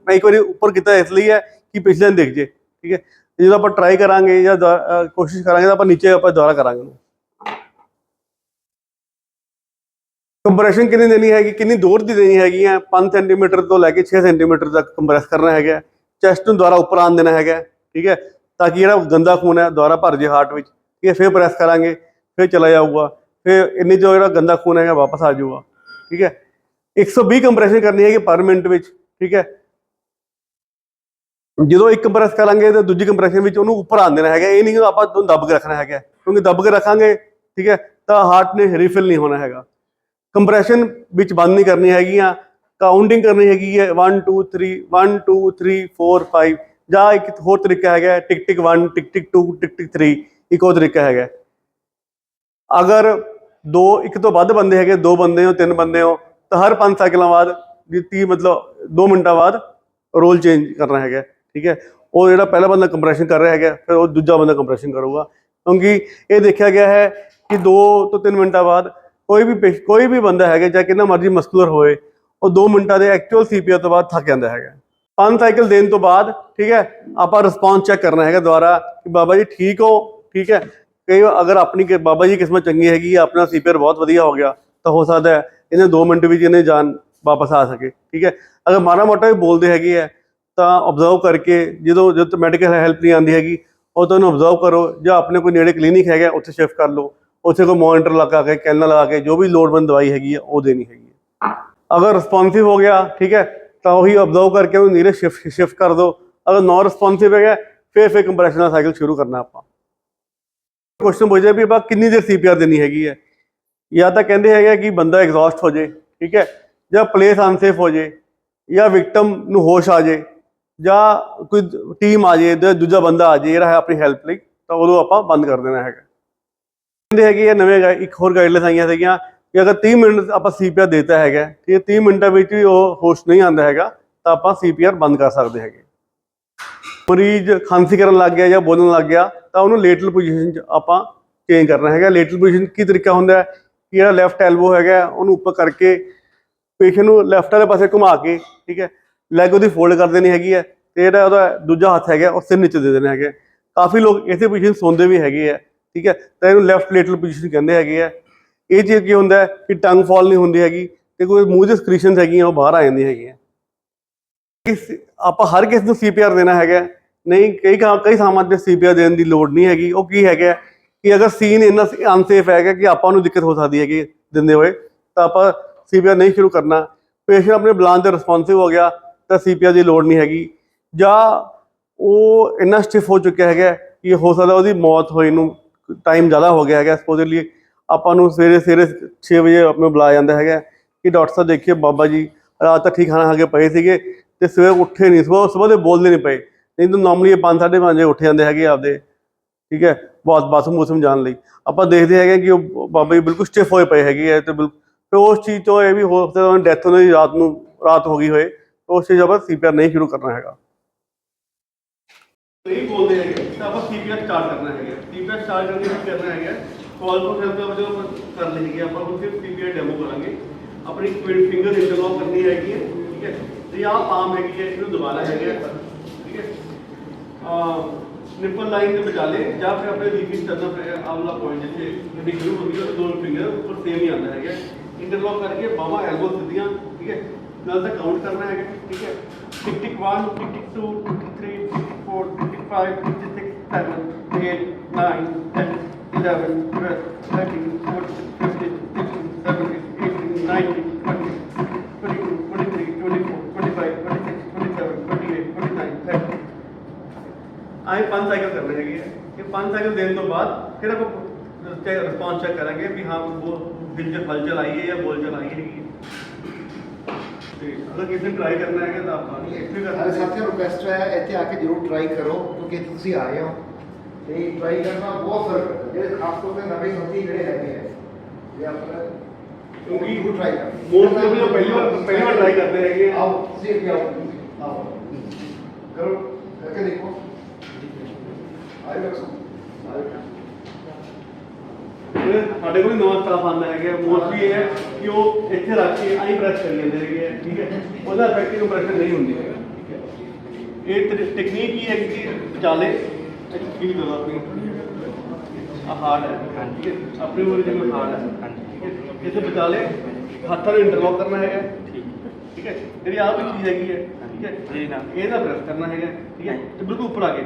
ਮੈਂ ਇੱਕ ਵਾਰੀ ਉੱਪਰ ਕੀਤਾ ਇਸ ਲਈ ਹੈ ਕਿ ਪਿਛਲੇ ਦਿਨ ਦੇਖ ਜੇ, ਠੀਕ ਹੈ, ਜਦੋਂ ਆਪਾਂ ਟਰਾਈ ਕਰਾਂਗੇ ਜਾਂ ਦੁਆ- ਕੋਸ਼ਿਸ਼ ਕਰਾਂਗੇ ਤਾਂ ਆਪਾਂ ਨੀਚੇ ਆਪਾਂ ਦੁਬਾਰਾ ਕਰਾਂਗੇ ਉਹਨੂੰ ਕੰਪਰੈਸ਼ਨ ਕਿੰਨੀ ਦੇਣੀ ਹੈਗੀ, ਕਿੰਨੀ ਦੂਰ ਦੀ ਦੇਣੀ ਹੈਗੀ ਹੈ? 5 ਸੈਂਟੀਮੀਟਰ ਤੋਂ ਲੈ ਕੇ 6 ਸੈਂਟੀਮੀਟਰ ਤੱਕ ਕੰਪਰੈਸ ਕਰਨਾ ਹੈਗਾ ਚੈਸਟ ਨੂੰ ਦੁਬਾਰਾ ਉੱਪਰ ਆਉਣ ਦੇਣਾ ਹੈਗਾ ਠੀਕ ਹੈ? ਤਾਂ ਕਿ ਜਿਹੜਾ ਗੰਦਾ ਖੂਨ ਹੈ, ਦੁਬਾਰਾ ਭਰ ਜੇ ਹਾਰਟ ਵਿੱਚ, ਠੀਕ ਹੈ? ਫਿਰ ਪ੍ਰੈਸ ਕਰਾਂਗੇ, ਫਿਰ ਚਲਾ ਜਾਊਗਾ, ਫਿਰ ਇੰਨੀ ਜੋ ਜਿਹੜਾ ਗੰਦਾ ਖੂਨ ਹੈਗਾ ਵਾਪਸ ਆ ਜਾਊਗਾ, ਠੀਕ ਹੈ? 120 ਕੰਪਰੈਸ਼ਨ ਕਰਨੀ ਹੈਗੀ ਪਰ ਮਿੰਟ ਵਿੱਚ, ਠੀਕ ਹੈ? ਜਦੋਂ ਇੱਕ ਕੰਪਰੈਸ ਕਰਾਂਗੇ ਤਾਂ ਦੂਜੀ ਕੰਪਰੈਸ਼ਨ ਵਿੱਚ ਉਹਨੂੰ ਉੱਪਰ ਆਉਣ ਦੇਣਾ ਹੈਗਾ ਇਹ ਨਹੀਂ ਆਪਾਂ ਉਹਨੂੰ ਦੱਬ ਕੇ ਰੱਖਣਾ ਹੈਗਾ ਕਿਉਂਕਿ ਦੱਬ ਕੇ ਰੱਖਾਂਗੇ, ਠੀਕ ਹੈ? ਤਾਂ ਹਾਰਟ ਨੇ ਰੀਫਿਲ ਨਹੀਂ ਹੋਣਾ ਹੈਗਾ। ਕੰਪਰੈਸ਼ਨ ਵਿੱਚ ਬੰਦ ਨਹੀਂ ਕਰਨੀ ਹੈਗੀਆਂ, ਕਾਊਂਟਿੰਗ ਕਰਨੀ ਹੈਗੀ ਹੈ 1 2 3 1 2 3 4 5 ਜਾਂ ਇੱਕ ਹੋਰ ਤਰੀਕਾ ਹੈਗਾ ਟਿਕ ਟਿਕ 1 ਟਿਕ ਟਿਕ 2 ਟਿਕ ਟਿਕ 3 ਇੱਕ ਹੋਰ ਤਰੀਕਾ ਹੈਗਾ ਅਗਰ ਦੋ, ਇੱਕ ਤੋਂ ਵੱਧ ਬੰਦੇ ਹੈਗੇ, ਦੋ ਬੰਦੇ ਹੋ, ਤਿੰਨ ਬੰਦੇ ਹੋ, ਤਾਂ ਹਰ 5 ਸਾਈਕਲਾਂ ਬਾਅਦ, ਵੀ 30 ਮਤਲਬ 2 ਮਿੰਟਾਂ ਬਾਅਦ ਰੋਲ ਚੇਂਜ ਕਰਨਾ ਹੈਗਾ ਠੀਕ ਹੈ। ਉਹ ਜਿਹੜਾ ਪਹਿਲਾ ਬੰਦਾ ਕੰਪਰੈਸ਼ਨ ਕਰ ਰਿਹਾ ਹੈਗਾ, ਫਿਰ ਉਹ ਦੂਜਾ ਬੰਦਾ ਕੰਪਰੈਸ਼ਨ ਕਰੂਗਾ। ਕਿਉਂਕਿ ਇਹ ਦੇਖਿਆ ਗਿਆ ਹੈ ਕਿ 2 ਤੋਂ 3 ਮਿੰਟਾਂ ਬਾਅਦ ਕੋਈ ਵੀ ਪੇਸ਼- ਕੋਈ ਵੀ ਬੰਦਾ ਹੈਗਾ ਚਾਹੇ ਕਿੰਨਾ ਮਰਜ਼ੀ ਮਸਕੂਲਰ ਹੋਏ, ਉਹ 2 ਮਿੰਟਾਂ ਦੇ ਐਕਚੁਅਲ ਸੀਪੀਆਰ ਤੋਂ ਬਾਅਦ ਥੱਕ ਜਾਂਦਾ ਹੈਗਾ। ਪੰਜ ਸਾਈਕਲ ਦੇਣ ਤੋਂ ਬਾਅਦ, ਠੀਕ ਹੈ, ਆਪਾਂ ਰਿਸਪੌਂਸ ਚੈੱਕ ਕਰਨਾ ਹੈਗਾ ਦੁਬਾਰਾ ਕਿ ਬਾਬਾ ਜੀ ਠੀਕ ਹੋ, ਠੀਕ ਹੈ। ਕਈ ਅਗਰ ਆਪਣੀ ਬਾਬਾ ਜੀ ਕਿਸਮਤ ਚੰਗੀ ਹੈਗੀ ਹੈ ਆਪਣਾ ਸੀਪੀਆਰ ਬਹੁਤ ਵਧੀਆ ਹੋ ਗਿਆ, ਤਾਂ ਹੋ ਸਕਦਾ ਹੈ ਇਹਨੇ 2 ਮਿੰਟ ਵਿੱਚ ਇਹਨੇ ਜਾਨ ਵਾਪਸ ਆ ਸਕੇ, ਠੀਕ ਹੈ। ਅਗਰ ਮਾੜਾ ਮੋਟਾ ਵੀ ਬੋਲਦੇ ਹੈਗੇ ਹੈ, ਤਾਂ ਆਬਜ਼ਰਵ ਕਰਕੇ ਜਦੋਂ ਜਦ ਮੈਡੀਕਲ ਹੈਲਪ ਨਹੀਂ ਆਉਂਦੀ ਹੈਗੀ, ਉਹ ਤੁਹਾਨੂੰ ਆਬਜ਼ਰਵ ਕਰੋ ਜਾਂ ਆਪਣੇ ਕੋਈ ਨੇੜੇ ਕਲੀਨਿਕ ਹੈਗਾ, ਉੱਥੇ ਸ਼ਿਫਟ ਕਰ ਲਓ। ਉੱਥੇ ਕੋਈ ਮੋਨੀਟਰ ਲਗਾ ਕੇ, ਕੈਨਲ ਲਗਾ ਕੇ, ਜੋ ਵੀ ਲੋੜਵੰਦ ਦਵਾਈ ਹੈਗੀ ਹੈ ਉਹ ਦੇਣੀ ਹੈਗੀ ਹੈ ਅਗਰ ਰਿਸਪੌਂਸਿਵ ਹੋ ਗਿਆ, ਠੀਕ ਹੈ, ਤਾਂ ਉਹੀ ਆਬਜ਼ਰਵ ਕਰਕੇ ਉਹਨੂੰ ਨੀਰੇ ਸ਼ਿਫਟ ਸ਼ਿਫਟ ਕਰ ਦਿਓ ਅਗਰ ਨਾਨ ਰਿਸਪੌਂਸਿਵ ਹੈਗਾ, ਫਿਰ ਫਿਰ ਕੰਪਰੈਸ਼ਨ ਸਾਈਕਲ ਸ਼ੁਰੂ ਕਰਨਾ ਆਪਾਂ। ਕੁਐਸਚਨ ਪੁੱਛਿਆ ਵੀ ਆਪਾਂ ਕਿੰਨੀ ਦੇਰ ਸੀਪੀਆਰ ਦੇਣੀ ਹੈਗੀ ਹੈ? ਜਾਂ ਤਾਂ ਕਹਿੰਦੇ ਹੈਗਾ ਕਿ ਬੰਦਾ ਐਗਜ਼ੌਸਟ ਹੋ ਜੇ, ਠੀਕ ਹੈ, ਜਾਂ ਪਲੇਸ ਅਨਸੇਫ ਹੋ ਜੇ, ਜਾਂ ਵਿਕਟਮ ਨੂੰ ਹੋਸ਼ ਆ ਜੇ, ਜਾਂ ਕੋਈ ਟੀਮ ਆ ਜੇ ਤੇ ਦੂਜਾ ਬੰਦਾ ਆ ਜੇ, ਜਿਹੜਾ ਹੈ ਆਪਣੀ ਹੈਲਪ ਲਈ, ਤਾਂ ਉਦੋਂ ਆਪਾਂ ਬੰਦ ਕਰ ਦੇਣਾ ਹੈਗਾ। ਕਹਿੰਦੇ ਹੈਗੇ ਆ, ਨਵੇਂ ਇੱਕ ਹੋਰ ਗਾਈਡਲਾਈਨ ਆਈਆਂ ਸੀਗੀਆਂ ਕਿ ਅਗਰ 30 ਮਿੰਟ ਆਪਾਂ ਸੀਪੀਆਰ ਦਿੱਤਾ ਹੈਗਾ, ਠੀਕ ਹੈ 30 ਮਿੰਟਾਂ ਵਿੱਚ ਵੀ ਉਹ ਹੋਸ਼ ਨਹੀਂ ਆਉਂਦਾ ਹੈਗਾ, ਤਾਂ ਆਪਾਂ ਸੀਪੀਆਰ ਬੰਦ ਕਰ ਸਕਦੇ ਹੈਗੇ। ਮਰੀਜ਼ ਖਾਂਸੀ ਕਰਨ ਲੱਗ ਗਿਆ ਜਾਂ ਬੋਲਣ ਲੱਗ ਗਿਆ, ਤਾਂ ਉਹਨੂੰ ਲੇਟਲ ਪੋਜੀਸ਼ਨ 'ਚ ਆਪਾਂ ਚੇਂਜ ਕਰਨਾ ਹੈਗਾ। ਲੇਟਲ ਪੋਜੀਸ਼ਨ ਕੀ ਤਰੀਕਾ ਹੁੰਦਾ ਹੈ? ਕਿ ਜਿਹੜਾ ਲੈਫਟ ਐਲਬੋ ਹੈਗਾ, ਉਹਨੂੰ ਉੱਪਰ ਕਰਕੇ ਪੇਸ਼ੈਂਟ ਨੂੰ ਲੈਫਟ ਵਾਲੇ ਪਾਸੇ ਘੁਮਾ ਕੇ, ਠੀਕ ਹੈ ਲੈਗ ਉਹਦੀ ਫੋਲਡ ਕਰ ਦੇਣੀ ਹੈਗੀ ਹੈ ਤੇ ਜਿਹੜਾ ਉਹਦਾ ਦੂਜਾ ਹੱਥ ਹੈਗਾ, ਉਹ ਸਿਰ ਨੀਚੇ ਦੇ ਦੇਣਾ ਹੈਗਾ। ਕਾਫੀ ਲੋਕ ਇਸੇ ਪੋਜੀਸ਼ਨ ਸੌਂਦੇ ਵੀ ਹੈਗੇ ਆ। ਠੀਕ ਹੈ, ਤਾਂ ਇਹਨੂੰ ਲੈਫਟ ਲੇਟਲ ਪੋਜੀਸ਼ਨ ਕਹਿੰਦੇ ਹੈਗੇ ਆ। ਇਹ ਚੀਜ਼ ਕੀ ਹੁੰਦਾ ਕਿ ਟੰਗ ਫਾਲ ਨਹੀਂ ਹੁੰਦੀ ਹੈਗੀ ਤੇ ਕੋਈ ਮੂੰਹ ਦੇ ਸਕ੍ਰੀਸ਼ਨਸ ਹੈਗੀਆਂ, ਉਹ ਬਾਹਰ ਆ ਜਾਂਦੀਆਂ ਹੈਗੀਆਂ। ਕਿਸ, ਆਪਾਂ ਹਰ ਕਿਸ ਨੂੰ ਸੀਪੀਆਰ ਦੇਣਾ ਹੈਗਾ। ਨਹੀਂ, ਕਈ ਕਈ ਥਾਵਾਂ ਤੇ ਸੀਪੀਆਰ ਦੇਣ ਦੀ ਲੋੜ ਨਹੀਂ ਹੈਗੀ। ਉਹ ਕੀ ਹੈਗਾ ਕਿ ਅਗਰ ਸੀਨ ਇੰਨਾ ਅਨਸੇਫ ਹੈਗਾ ਕਿ ਆਪਾਂ ਨੂੰ ਦਿੱਕਤ ਹੋ ਸਕਦੀ ਹੈਗੀ ਦਿੰਦੇ ਹੋਏ, ਤਾਂ ਆਪਾਂ ਸੀਪੀਆਰ ਨਹੀਂ ਸ਼ੁਰੂ ਕਰਨਾ। ਪੇਸ਼ੈਂਟ ਆਪਣੇ ਬੁਲਾਉਣ ਤੇ ਰਿਸਪੌਂਸਿਵ ਹੋ ਗਿਆ, ਤਾਂ ਸੀਪੀਆਰ ਦੀ ਲੋੜ ਨਹੀਂ ਹੈਗੀ। ਜਾਂ ਉਹ ਇੰਨਾ ਸਟਿਫ ਹੋ ਚੁੱਕਿਆ ਹੈਗਾ ਕਿ ਹੋ ਸਕਦਾ ਉਹਦੀ ਮੌਤ ਹੋਈ ਨੂੰ ਟਾਈਮ ਜ਼ਿਆਦਾ ਹੋ ਗਿਆ ਹੈਗਾ। ਸਪੋਜ਼ਲੀ ਆਪਾਂ ਨੂੰ ਸਵੇਰੇ ਸਵੇਰੇ 6 ਵਜੇ ਆਪਣੇ ਬੁਲਾਇਆ ਜਾਂਦਾ ਹੈਗਾ ਕਿ ਡਾਕਟਰ ਸਾਹਿਬ ਦੇਖਿਏ, ਬਾਬਾ ਜੀ ਰਾਤ ਤੱਕ ਠੀਕ ਖਾਣਾ ਖਾ ਕੇ ਪਏ ਸੀਗੇ ਤੇ ਸਵੇਰ ਉੱਠੇ ਨਹੀਂ ਸਵੇਰ ਸਵੇਰ ਦੇ ਬੋਲਦੇ ਨਹੀਂ ਪਏ। ਨਹੀਂ ਤਾਂ ਨਾਰਮਲੀ ਇਹ 5:30 ਵਜੇ ਉੱਠ ਜਾਂਦੇ ਹੈਗੇ ਆਪਦੇ, ਠੀਕ ਹੈ? ਬਹੁਤ ਬਾਥਰੂਮ ਮੂਸਮ ਜਾਣ ਲਈ। ਆਪਾਂ ਦੇਖਦੇ ਹੈਗੇ ਕਿ ਉਹ ਬਾਬਾ ਜੀ ਬਿਲਕੁਲ ਸਟਿਫ ਹੋਏ ਪਏ ਹੈਗੇ ਹੈ ਤੇ ਬਿਲਕੁਲ ਫਿਰ ਉਸ ਚੀਜ਼ ਤੋਂ ਇਹ ਵੀ ਹੋ ਸਕਦਾ ਡੈਥ ਉਹਨਾਂ ਰਾਤ ਨੂੰ ਰਾਤ ਹੋ ਗਈ ਹੋਏ। ਉਸ ਚੀਜ਼ ਆਪਾਂ ਸੀਪੀਆਰ ਨਹੀਂ ਸ਼ੁਰੂ ਕਰਨਾ ਹੈਗਾ। ਨਹੀਂ ਬੋਲਦੇ ਹੈਗੇ। ਤਾਂ ਆਪਾਂ ਸੀਪੀਆਰ ਸਟਾਰਟ ਕਰਨਾ ਹੈਗਾ ਸੀਪੀਆਰ ਸਟਾਰਟ ਕਰਨ ਲਈ ਕੀ ਕਰਨਾ ਹੈਗਾ ਕਾਲ ਤੋਂ ਫਿਰ ਤਾਂ ਜਦੋਂ ਕਰ ਲਈਏ ਆਪਾਂ ਉਹ ਸਿਰਫ ਸੀਪੀਆਰ ਡੈਮੋ ਕਰਾਂਗੇ ਆਪਣੀ ਮਿਡਲ ਫਿੰਗਰ ਇੰਟਰਲੌਕ ਕਰਨੀ ਹੈਗੀ ਹੈ ਠੀਕ ਹੈ ਤੇ ਆਹ ਪਾਮ ਹੈਗੀ ਹੈ ਇਹਨੂੰ ਦਬਾਣਾ ਹੈਗਾ ਠੀਕ ਹੈ ਆ ਨਿਪਲ ਲਾਈਨ ਦੇ ਵਿਚਾਲੇ ਜਾਂ ਫਿਰ ਆਪਣੇ ਲੀਫੀ ਸਟਰਨਮ ਆਵਲਾ ਪੁਆਇੰਟ ਜਿੱਥੇ ਜਿਹੜੀ ਸ਼ੁਰੂ ਹੁੰਦੀ ਹੈ ਉਹ ਦੋ ਫਿੰਗਰ ਉੱਪਰ ਸੇਮ ਹੀ ਆਉਂਦਾ ਹੈਗਾ ਇੰਟਰਲੌਕ ਕਰਕੇ ਬਾਹਾਂ ਐਲਬੋ ਸਿੱਧੀਆਂ ਠੀਕ ਹੈ ਨਾਲ ਤਾਂ ਕਾਊਂਟ ਕਰਨਾ ਹੈਗਾ ਠੀਕ ਹੈ ਟਿਕ ਟਿਕ 1 ਟਿਕ ਟਿਕ 2 ਟਿਕ ਟਿਕ 3 ਟਿਕ ਟਿਕ 4 ਟਿਕ ਟਿਕ 5 ਟਿਕ ਟਿਕ 6 7 8 9 10 11 12 13 14 15 16 17 18 19 20 22 23 24 25 26 27 28 29 30 ਆਏ ਪੰਜ ਸਾਈਕਲ ਕਰਨੇ ਹੈਗੇ ਆ ਇਹ ਪੰਜ ਸਾਈਕਲ ਦੇਣ ਤੋਂ ਬਾਅਦ ਫਿਰ ਆਪਾਂ ਰਿਸਪੌਂਸ ਚੈੱਕ ਕਰਾਂਗੇ ਵੀ ਹਾਂ ਉਹ ਦਿਲ 'ਚ ਹਲਚਲ ਆਈ ਹੈ ਜਾਂ ਬੋਲਚਲ ਆਈ ਹੈਗੀ ਹੈ। ਤੇ ਅਗਰ ਕਿਸੇ ਨੇ ਟਰਾਈ ਕਰਨਾ ਹੈਗਾ ਤਾਂ ਆਪਾਂ ਇੱਥੇ ਕਰ ਸਾਰੇ ਸਕਦੇ ਹਾਂ। ਸਾਥੀਆਂ ਨੂੰ ਰਿਕਵੈਸਟ ਹੈ ਇੱਥੇ ਆ ਕੇ ਜ਼ਰੂਰ ਟਰਾਈ ਕਰੋ ਕਿਉਂਕਿ ਤੁਸੀਂ ਆਏ ਹੋ ਤੇ ਟਰਾਈ ਕਰਨਾ ਬਹੁਤ ਫ਼ਰਕ ਹੈ ਜਿਹੜੇ ਖਾਸ ਤੌਰ ਤੇ ਨਵੇਂ ਸਾਥੀ ਜਿਹੜੇ ਹੈਗੇ ਆ ਇਹ ਆਪਣਾ ਕਿਉਂਕਿ ਜ਼ਰੂਰ ਟਰਾਈ ਕਰੋ ਮੋਸਟ ਆਫ ਜੋ ਪਹਿਲੀ ਵਾਰ ਪਹਿਲੀ ਵਾਰ ਟਰਾਈ ਕਰਦੇ ਹੈਗੇ ਆ ਆਓ ਤੁਸੀਂ ਅੱਗੇ ਆਓ ਆਓ ਕਰੋ ਕਰਕੇ ਦੇਖੋ ਆਏ ਬਖਸ਼ੋ ਆਏ ਇਹ ਸਾਡੇ ਕੋਲ ਵੀ ਨਵਾਂ ਸਟਾਫ ਆਉਂਦਾ ਹੈਗਾ ਮੋਸਟਲੀ ਇਹ ਹੈ ਕਿ ਉਹ ਇੱਥੇ ਰੱਖ ਕੇ ਆਈ ਪ੍ਰੈਸ ਕਰੀ ਜਾਂਦੇ ਹੈਗੇ ਆ, ਠੀਕ ਹੈ ਉਹਦਾ ਇਫੈਕਟਿਵ ਇੰਪ੍ਰੈਸ਼ਨ ਨਹੀਂ ਹੁੰਦੀ ਹੈਗਾ ਠੀਕ ਹੈ ਇਹ ਟੈਕਨੀਕ ਕੀ ਹੈ ਕਿ ਵਿਚਾਲੇ ਕੀ ਕਰੋ ਆਪਣੀ ਆ ਹਾਰਡ ਹੈ ਠੀਕ ਹੈ ਆਪਣੀ ਵਾਲੀ ਜਿਵੇਂ ਹਾਰਡ ਹੈ ਠੀਕ ਹੈ ਇਸੇ ਵਿਚਾਲੇ ਹੱਥਾਂ ਨੂੰ ਇੰਟਰਲੌਕ ਕਰਨਾ ਹੈਗਾ ਠੀਕ ਹੈ ਜਿਹੜੀ ਆਹ ਵੀ ਚੀਜ਼ ਹੈਗੀ ਹੈ ਠੀਕ ਹੈ ਜੀ ਨਾ ਇਹਦਾ ਪ੍ਰੈਸ ਕਰਨਾ ਹੈਗਾ ਠੀਕ ਹੈ ਤੇ ਬਿਲਕੁਲ ਉੱਪਰ ਆ ਕੇ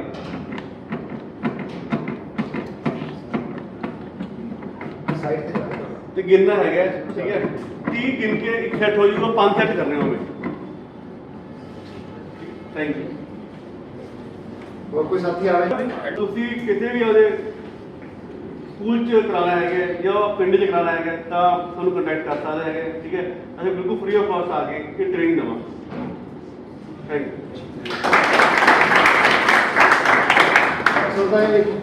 ਸਾਈਡ ਤੇ ਜਾਓ ਤੇ ਗਿਣਨਾ ਹੈਗਾ ਠੀਕ ਹੈ 30 ਗਿਣ ਕੇ ਇੱਕ ਸੈੱਟ ਹੋ ਜਾਊਗਾ ਪੰਜ ਸੈੱਟ ਕਰਨੇ ਹੋਵੇ ਥੈਂਕ ਯੂ ਹੋਰ ਕੋਈ ਸਾਥੀ ਆਵੇ? ਤੁਸੀਂ ਕਿਸੇ ਵੀ ਉਹਦੇ ਸਕੂਲ ਚ ਕਰਾਉਣਾ ਹੈਗਾ ਜਾਂ ਪਿੰਡ ਚ ਕਰਾਉਣਾ ਹੈਗਾ ਤਾਂ ਸਾਨੂੰ ਕੰਟੈਕਟ ਕਰ ਸਕਦੇ ਹੈਗੇ ਠੀਕ ਹੈ? ਅਸੀਂ ਬਿਲਕੁਲ ਫ੍ਰੀ ਆਫ ਕਾਸਟ ਆ ਕੇ ਇਹ ਟ੍ਰੇਨਿੰਗ ਦੇਵਾਂਗੇ। Thank you Sardar ji